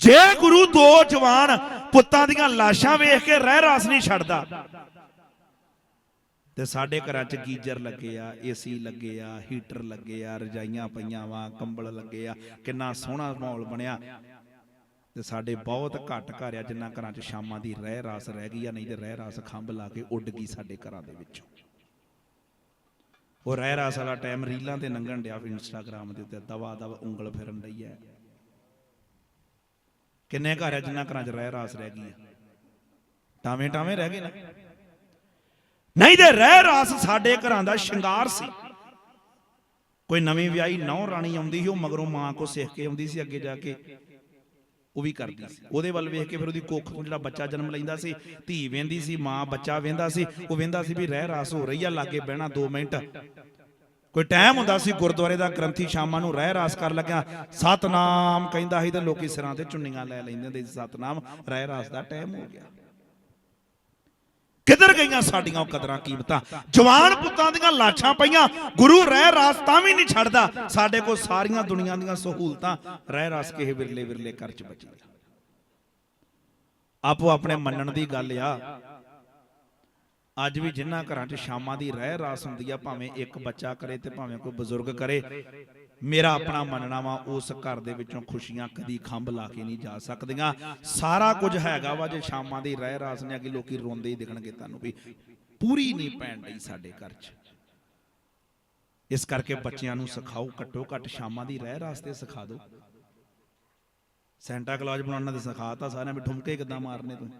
ਜੇ ਗੁਰੂ ਦੋ ਜਵਾਨ ਪੁੱਤਾਂ ਦੀਆਂ ਲਾਸ਼ਾਂ ਵੇਖ ਕੇ ਰਹਿ ਰਾਸ ਨਹੀਂ ਛੱਡਦਾ, ਤੇ ਸਾਡੇ ਘਰਾਂ 'ਚ ਗੀਜ਼ਰ ਲੱਗੇ ਆ ਏਸੀ ਲੱਗੇ ਆ ਹੀਟਰ ਲੱਗੇ ਆ, ਰਜਾਈਆਂ ਪਈਆਂ ਵਾ, ਕੰਬਲ ਲੱਗੇ ਆ, ਕਿੰਨਾ ਸੋਹਣਾ ਮਾਹੌਲ ਬਣਿਆ। ਤੇ ਸਾਡੇ ਬਹੁਤ ਘੱਟ ਘਰ ਆ ਜਿੰਨਾ ਘਰਾਂ 'ਚ ਸ਼ਾਮਾਂ ਦੀ ਰਹਿ ਰਾਸ ਰਹਿ ਗਈ ਆ, ਨਹੀਂ ਤੇ ਰਹਿ ਰਾਸ ਖੰਭ ਲਾ ਕੇ ਉੱਡ ਗਈ ਸਾਡੇ ਘਰਾਂ ਦੇ ਵਿੱਚੋਂ। ਉਹ ਰਹਿ ਰਾਸ ਵਾਲਾ ਟਾਈਮ ਰੀਲਾਂ ਤੇ ਲੰਘਣ ਡਿਆ ਵੀ ਇੰਸਟਾਗ੍ਰਾਮ ਦੇ ਉੱਤੇ ਦਵਾ ਦਵਾ ਉਂਗਲ ਫਿਰਨ ਲਈ ਐ। ਕਿੰਨੇ ਘਰ ਹੈ ਜਿੰਨਾ ਘਰਾਂ 'ਚ ਰਹਿ ਰਾਸ ਰਹਿ ਗਈ ਹੈ ਟਾਵੇਂ ਟਾਵੇਂ ਰਹਿ ਗਏ ਨਾ। ਨਹੀਂ ਤੇ ਰਹਿ ਰਾਸ ਸਾਡੇ ਘਰਾਂ ਦਾ ਸ਼ਿੰਗਾਰ ਸੀ। ਕੋਈ ਨਵੀਂ ਵਿਆਹੀ ਨੌ ਰਾਣੀ ਆਉਂਦੀ ਸੀ, ਉਹ ਮਗਰੋਂ ਮਾਂ ਕੋ ਸਿੱਖ ਕੇ ਆਉਂਦੀ ਸੀ ਅੱਗੇ ਜਾ ਕੇ। ਉਹ ਵੀ ਕਰਦੀ ਸੀ। ਉਹਦੇ ਵੱਲ ਵੇਖ ਕੇ ਫਿਰ ਉਹਦੀ ਕੁੱਖ ਤੋਂ ਜਿਹੜਾ ਬੱਚਾ ਜਨਮ ਲੈਂਦਾ ਸੀ, ਧੀ ਵੇਂਦੀ ਸੀ, ਮਾਂ ਬੱਚਾ ਵੇਂਦਾ ਸੀ, ਉਹ ਵੇਂਦਾ ਸੀ ਵੀ ਰਹਿ ਰਾਸ ਹੋ ਰਹੀ ਆ, ਲਾਗੇ ਬਹਿਣਾ 2 ਮਿੰਟ। ਕੋਈ ਟਾਈਮ ਹੁੰਦਾ ਸੀ, ਗੁਰਦੁਆਰੇ ਦਾ ਗ੍ਰੰਥੀ ਸ਼ਾਮਾਂ ਨੂੰ ਰਹਿ ਰਾਸ ਕਰ ਲੱਗਿਆ। ਸਤਨਾਮ ਕਹਿੰਦਾ ਸੀ ਤੇ ਲੋਕੀ ਸਿਰਾਂ ਤੇ ਚੁੰਨੀਆਂ ਲੈ ਲੈਂਦੇ ਹੁੰਦੇ ਸੀ। ਸਤਨਾਮ ਰਹਿ ਰਾਸ ਦਾ ਟਾਈਮ ਹੋ ਗਿਆ। ਕਿੱਧਰ ਗਈਆਂ ਸਾਡੀਆਂ ਉਹ ਕਦਰਾਂ ਕੀਮਤਾਂ? ਜਵਾਨ ਪੁੱਤਾਂ ਦੀਆਂ ਲਾਸ਼ਾਂ ਪਈਆਂ। ਗੁਰੂ ਰਹਿ ਰਾਸ ਤਾਂ ਵੀ ਨਹੀਂ ਛੱਡਦਾ। ਸਾਡੇ ਕੋਲ ਸਾਰੀਆਂ ਦੁਨੀਆਂ ਦੀਆਂ ਸਹੂਲਤਾਂ ਰਹਿ ਰਾਸ ਕਿਸੇ ਵਿਰਲੇ ਵਿਰਲੇ ਘਰ ਚ ਬਚੀਆਂ। ਆਪੋ ਆਪਣੇ ਮੰਨਣ ਦੀ ਗੱਲ ਆ। ਅੱਜ ਵੀ ਜਿਨ੍ਹਾਂ ਘਰਾਂ 'ਚ ਸ਼ਾਮਾਂ ਦੀ ਰਹਿ ਰਾਸ ਹੁੰਦੀ ਆ, ਭਾਵੇਂ ਇੱਕ ਬੱਚਾ ਕਰੇ ਤੇ ਭਾਵੇਂ ਕੋਈ ਬਜ਼ੁਰਗ ਕਰੇ, ਮੇਰਾ ਆਪਣਾ ਮੰਨਣਾ ਵਾ, ਉਸ ਘਰ ਦੇ ਵਿੱਚੋਂ ਖੁਸ਼ੀਆਂ ਕਦੀ ਖੰਭ ਲਾ ਕੇ ਨਹੀਂ ਜਾ ਸਕਦੀਆਂ। ਸਾਰਾ ਕੁਝ ਹੈਗਾ ਵਾ, ਜੇ ਸ਼ਾਮਾਂ ਦੀ ਰਹਿ ਰਾਸ ਨੇ ਅੱਗੇ ਲੋਕੀ ਰੋਂਦੇ ਹੀ ਦਿਖਣਗੇ ਤੁਹਾਨੂੰ ਵੀ ਪੂਰੀ ਨਹੀਂ ਪੈਣ ਡਈ ਸਾਡੇ ਘਰ 'ਚ। ਇਸ ਕਰਕੇ ਬੱਚਿਆਂ ਨੂੰ ਸਿਖਾਓ, ਘੱਟੋ ਘੱਟ ਸ਼ਾਮਾਂ ਦੀ ਰਹਿ ਰਾਸ ਤੇ ਸਿਖਾ ਦਿਓ। ਸੈਂਟਾ ਕਲੌਜ ਬਣਾਉਣਾ ਤੇ ਸਿਖਾਤਾ ਸਾਰਿਆਂ ਵੀ, ਠੁਮਕੇ ਕਿੱਦਾਂ ਮਾਰਨੇ ਤੂੰ?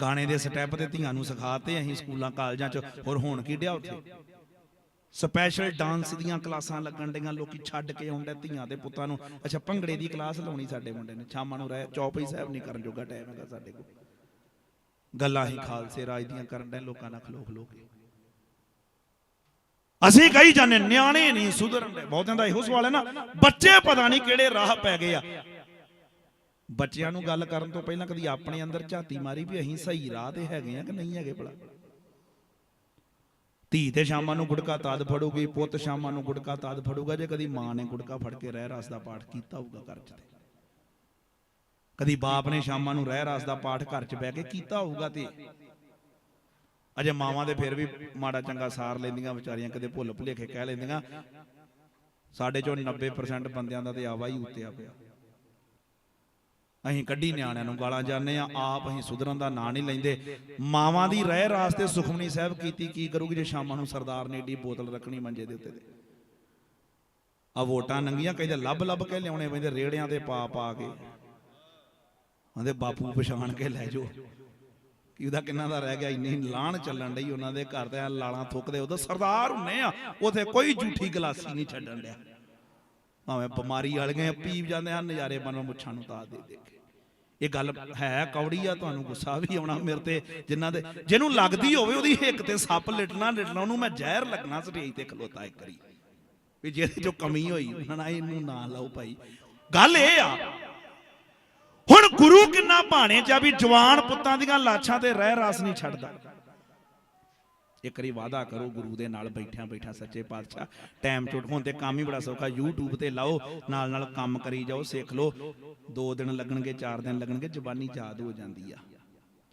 ਗਾਣੇ ਦੇ ਸਟੈਪ ਤੇ ਧੀਆਂ ਨੂੰ ਸਿਖਾਤੇ, ਅਸੀਂ ਸਕੂਲਾਂ, ਕਾਲਜਾਂ 'ਚ। ਹੋਰ ਹੋਣ ਕੀ ਡਿਆ ਉੱਥੇ? ਸਪੈਸ਼ਲ ਡਾਂਸ ਦੀਆਂ ਕਲਾਸਾਂ ਲੱਗਣ ਡੀਆਂ ਲੋਕੀ ਛੱਡ ਕੇ ਆਉਂਦੇ ਧੀਆਂ ਤੇ ਪੁੱਤਾਂ ਨੂੰ। ਅੱਛਾ, ਭੰਗੜੇ ਦੀ ਕਲਾਸ ਲਾਉਣੀ ਸਾਡੇ ਮੁੰਡੇ ਨੇ। ਸ਼ਾਮਾਂ ਨੂੰ ਰਹਿ, ਚੌਪਈ ਸਾਹਿਬ ਨਹੀਂ ਕਰਨ ਜੋਗਾ ਟਾਈਮ ਹੈਗਾ ਸਾਡੇ ਕੋਲ। ਗੱਲਾਂ ਹੀ ਖਾਲਸੇ ਰਾਜ ਦੀਆਂ ਕਰਨ ਦੇ ਲੋਕਾਂ ਨਾਲ ਖਲੋ ਖਲੋ ਕੇ। ਅਸੀਂ ਕਹੀ ਜਾਂਦੇ, ਨਿਆਣੇ ਨਹੀਂ ਸੁਧਰਨ ਦੇ ਬਹੁਤਿਆਂ ਦਾ ਇਹੋ ਸਵਾਲ ਹੈ ਨਾ, ਬੱਚੇ ਪਤਾ ਨਹੀਂ ਕਿਹੜੇ ਰਾਹ ਪੈ ਗਏ ਆ। ਬੱਚਿਆਂ ਨੂੰ ਗੱਲ ਕਰਨ ਤੋਂ ਪਹਿਲਾਂ ਕਦੀ ਆਪਣੇ ਅੰਦਰ ਝਾਤੀ ਮਾਰੀ ਵੀ ਅਸੀਂ ਸਹੀ ਰਾਹ ਤੇ ਹੈਗੇ ਆ ਕਿ ਨਹੀਂ ਹੈਗੇ ਭਲਾ? ਧੀ ਤੇ ਸ਼ਾਮਾਂ ਨੂੰ ਗੁੜਕਾ ਤਾਦ ਫੜੂਗੀ, ਪੁੱਤ ਸ਼ਾਮਾਂ ਨੂੰ ਗੁੜਕਾ ਤਾਦ ਫੜੂਗਾ, ਜੇ ਕਦੀ ਮਾਂ ਨੇ ਗੁੜਕਾ ਫੜ ਕੇ ਰਹਿ ਰਸ ਦਾ ਪਾਠ ਕੀਤਾ ਹੋਊਗਾ ਘਰ 'ਚ ਤੇ। ਕਦੀ ਬਾਪ ਨੇ ਸ਼ਾਮਾਂ ਨੂੰ ਰਹਿ ਰਸ ਦਾ ਪਾਠ ਘਰ 'ਚ ਬਹਿ ਕੇ ਕੀਤਾ ਹੋਊਗਾ ਤੇ। ਅਜੇ ਮਾਵਾਂ ਦੇ ਫਿਰ ਵੀ ਮਾੜਾ ਚੰਗਾ ਸਾਰ ਲੈਂਦੀਆਂ ਵਿਚਾਰੀਆਂ, ਕਦੇ ਭੁੱਲ ਭੁਲੇਖੇ ਕਹਿ ਲੈਂਦੀਆਂ। ਸਾਡੇ ਚੋਂ 90% ਬੰਦਿਆਂ ਦਾ ਤੇ ਆਵਾ ਹੀ ਉੱਤਿਆ ਪਿਆ। ਅਸੀਂ ਕੱਢੀ ਨਿਆਣਿਆਂ ਨੂੰ, ਗਾਲਾਂ ਜਾਂਦੇ ਆ ਆਪ ਅਸੀਂ ਸੁਧਰਨ ਦਾ ਨਾਂ ਨਹੀਂ ਲੈਂਦੇ। ਮਾਵਾਂ ਦੀ ਰਹਿ ਰਾਸਤੇ ਸੁਖਮਨੀ ਸਾਹਿਬ ਕੀਤੀ ਕੀ ਕਰੂਗੀ ਜੇ ਸ਼ਾਮਾਂ ਨੂੰ ਸਰਦਾਰ ਨੇ ਏਡੀ ਬੋਤਲ ਰੱਖਣੀ ਮੰਜੇ ਦੇ ਉੱਤੇ ਤੇ? ਆ ਵੋਟਾਂ ਨੰਗੀਆਂ, ਕਹਿੰਦੇ ਲੱਭ ਲੱਭ ਕੇ ਲਿਆਉਣੇ ਪੈਂਦੇ, ਰੇੜਿਆਂ ਤੇ ਪਾ ਪਾ ਕੇ। ਉਹਦੇ ਬਾਪੂ ਪਛਾਣ ਕੇ ਲੈ ਜਾਓ। ਕਿ ਉਹਦਾ ਕਿੰਨਾ ਦਾ ਰਹਿ ਗਿਆ? ਇੰਨੀ ਲਾਣ ਚੱਲਣ ਡਈ ਉਹਨਾਂ ਦੇ ਘਰ ਤੇ ਲਾਲਾਂ ਥੁੱਕਦੇ ਉਦੋਂ ਸਰਦਾਰ ਹੁੰਨੇ ਆ, ਉਥੇ ਕੋਈ ਝੂਠੀ ਗਲਾਸੀ ਨਹੀਂ ਛੱਡਣ ਡਿਆ। ਭਾਵੇਂ ਬਿਮਾਰੀ ਵਾਲੀਆਂ ਪੀ ਜਾਂਦੇ ਹਨ ਨਜ਼ਾਰੇ ਬਣੋ ਮੁੱਛਾਂ ਨੂੰ ਤਾਂ ਦੇ ਦੇ ਕੇ। ਇਹ ਗੱਲ ਹੈ ਕੌੜੀ ਆ, ਤੁਹਾਨੂੰ ਗੁੱਸਾ ਵੀ ਆਉਣਾ ਮੇਰੇ ਤੇ, ਜਿਨ੍ਹਾਂ ਦੇ ਜਿਹਨੂੰ ਲੱਗਦੀ ਹੋਵੇ ਉਹਦੀ ਹਿੱਕ ਤੇ ਸੱਪ ਲਿਟਣਾ ਲਿਟਣਾ, ਉਹਨੂੰ ਮੈਂ ਜ਼ਹਿਰ ਲੱਗਣਾ ਸਟੇਜ ਤੇ ਖਲੋਤਾ ਇੱਕ ਵਾਰੀ। ਵੀ ਜਿਹਦੇ ਚੋਂ ਕਮੀ ਹੋਈ ਉਹਨਾਂ ਨਾਲ ਇਹਨੂੰ ਨਾ ਲਾਓ ਭਾਈ। ਗੱਲ ਇਹ ਆ, ਹੁਣ ਗੁਰੂ ਕਿੰਨਾ ਭਾਣੇ ਚ ਆ ਵੀ ਜਵਾਨ ਪੁੱਤਾਂ ਦੀਆਂ ਲਾਸ਼ਾਂ ਤੇ ਰਹਿ ਰਾਸ ਨਹੀਂ ਛੱਡਦਾ। ਇੱਕ ਵਾਰੀ ਵਾਦਾ ਕਰੋ, ਗੁਰੂ ਦੇ ਨਾਲ ਬੈਠਿਆਂ ਬੈਠਾ ਸੱਚੇ ਪਾਤਸ਼ਾਹ, ਟਾਈਮ ਟੁੱਟ, ਹੁਣ ਤੇ ਕੰਮ ਹੀ ਬੜਾ ਸੌਖਾ, YouTube ਤੇ ਲਾਓ ਨਾਲ ਨਾਲ ਕੰਮ ਕਰੀ ਜਾਓ, ਸਿੱਖ ਲਓ। 2 ਦਿਨ ਲੱਗਣਗੇ 4 ਦਿਨ ਲੱਗਣਗੇ, ਜ਼ਬਾਨੀ ਯਾਦ ਹੋ ਜਾਂਦੀ ਆ।